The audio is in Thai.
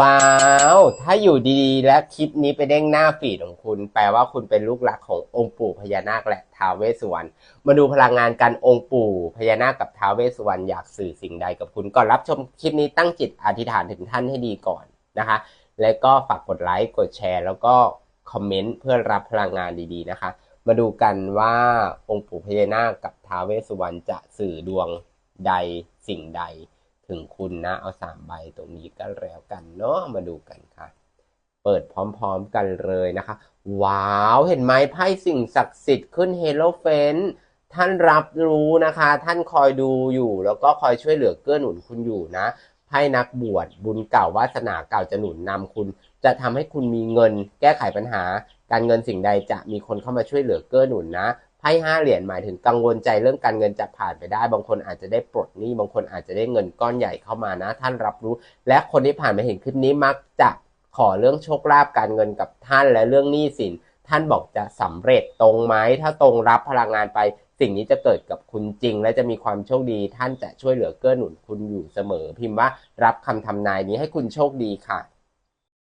ว้าว ถ้าอยู่ดีๆ และคลิปนี้ไปเด้งหน้าฟีดของคุณ แปลว่าคุณเป็นลูกหลักขององค์ปู่พญานาคและท้าวเวสสุวรรณ มาดูพลังงานการองค์ปู่พญานาคกับท้าวเวสสุวรรณอยากสื่อสิ่งใดกับคุณ ก่อนรับชมคลิปนี้ตั้งจิตอธิษฐานถึงท่านให้ดีก่อนนะคะ และก็ฝากกดไลค์ กดแชร์ แล้วก็คอมเมนต์เพื่อรับพลังงานดีๆนะคะ มาดูกันว่าองค์ปู่พญานาคกับท้าวเวสสุวรรณจะสื่อดวงใดสิ่งใด ถึงคุณนะ เอาสามใบตรงนี้ก็แล้วกันเนาะมาดูกันค่ะ เปิดพร้อมๆกันเลยนะคะ ว้าวเห็นไหมไพ่สิ่งศักดิ์สิทธิ์ขึ้นเฮโลเฟนท่านรับรู้นะคะ ท่านคอยดูอยู่ แล้วก็คอยช่วยเหลือเกื้อหนุนคุณอยู่นะไพ่นักบวชบุญเก่าวาสนาเก่าจะหนุนนำคุณ จะทำให้คุณมีเงิน แก้ไขปัญหา การเงินสิ่งใดจะมีคนเข้ามาช่วยเหลือเกื้อหนุนนะ ไพ่ห้าเหรียญหมายถึงกังวลใจเรื่องการเงินจะผ่านไปได้ บางคนอาจจะได้ปลดหนี้บางคนอาจจะได้เงินก้อนใหญ่เข้ามานะ ท่านรับรู้ และคนที่ผ่านมาเห็นคลิปนี้มักจะขอเรื่องโชคลาภการเงินกับท่านและเรื่องหนี้สิน ท่านบอกจะสำเร็จตรงไหมถ้าตรงรับพลังงานไป สิ่งนี้จะเกิดกับคุณจริง และจะมีความโชคดี ท่านจะช่วยเหลือเกื้อหนุนคุณอยู่เสมอ พิมพ์ว่ารับคำทำนายนี้ให้คุณโชคดีค่ะ